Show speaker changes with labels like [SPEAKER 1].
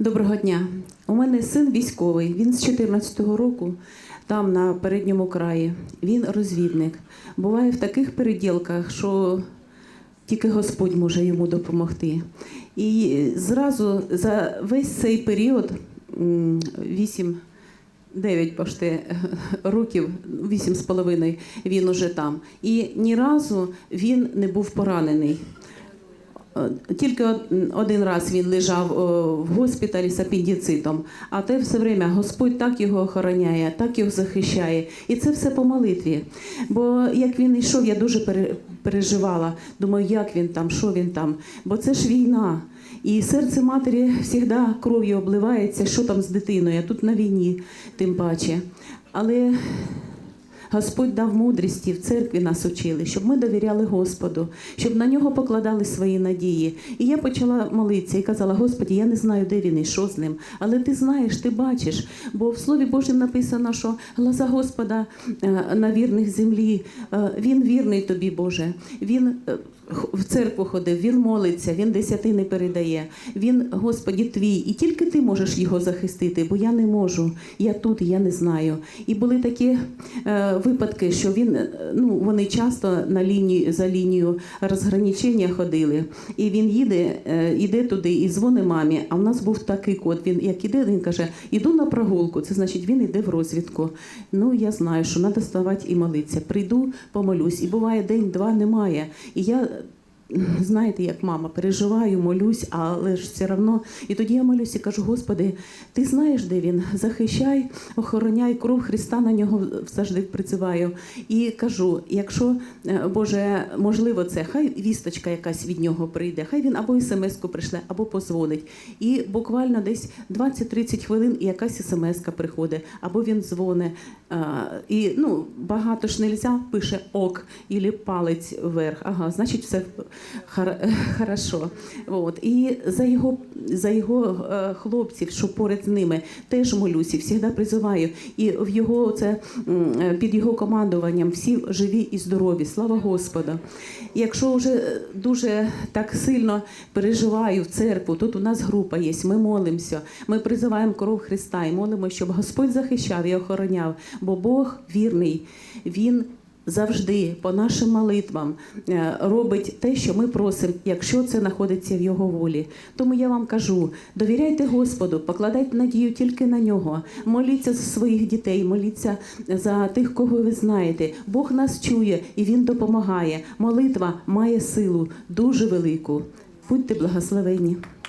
[SPEAKER 1] Доброго дня. У мене син військовий. Він з 14-го року там на передньому краї. Він розвідник. Буває в таких переділках, що тільки Господь може йому допомогти. І зразу за весь цей період, 8 9 пошти років, вісім з половиною він уже там. І ні разу він не був поранений. Е, Тільки один раз він лежав в госпіталі з апендицитом, а те все время Господь так його охороняє, так його захищає. І це все по молитві. Бо як він йшов, я дуже пере- переживала. Думаю, як він там, що він там. Бо це ж війна. І серце матері завжди кров'ю обливається, що там з дитиною, а тут на війні, тим паче. Але Господь дав мудрості, в церкві нас учили, щоб ми довіряли Господу, щоб на нього покладали свої надії. І я почала молитися і казала: Господі, я не знаю, де він і що з ним, але ти знаєш, ти бачиш. Бо в Слові Божому написано, що глаза Господа е, на вірних землі, Е, він вірний тобі, Боже. Він е, в церкву ходив, він молиться, він десятини передає. Він, Господі, твій, і тільки ти можеш його захистити, бо я не можу. Я тут, я не знаю. І були такі випадки, що він, е, ну, вони часто на лінії, за лінію розграничення ходили. І він їде, е, іде туди і дзвонить мамі. А в нас був такий код. Він як іде, він каже: іду на прогулку. Це значить, він іде в розвідку. Ну, я знаю, що треба ставати і молитися. Прийду, помолюсь. І буває день-два немає. І я. Знаєте, як мама, переживаю, молюсь, але ж все одно. І тоді я молюсь і кажу: Господи, ти знаєш, де він? Захищай, охороняй кров Христа на нього завжди призиваю. І кажу: якщо е, Боже, можливо, це хай вісточка якась від нього прийде, хай він або смс-ку прийшле, або позвонить. І буквально десь 20-30 хвилин і якась смс-ка приходить, або він дзвонить. І ну, багато ж нельзя, пише ок, і палець вверх. Ага, значить, все хорошо. От. І за його, за його е, хлопців, що поряд з ними, теж молюся, завжди призиваю. І в його це е, під його командуванням всі живі і здорові. Слава Господу. Якщо вже дуже так сильно переживаю в церкву, тут у нас група є, ми молимося, ми призиваємо кров Христа і молимо, щоб Господь захищав і охороняв, бо Бог вірний, Він завжди по нашим молитвам е, робить те, що ми просимо, якщо це знаходиться в його волі. Тому я вам кажу: довіряйте Господу, покладайте надію тільки на нього. Моліться за своїх дітей, моліться за тих, кого ви знаєте. Бог нас чує і Він допомагає. Молитва має силу дуже велику. Будьте благословені.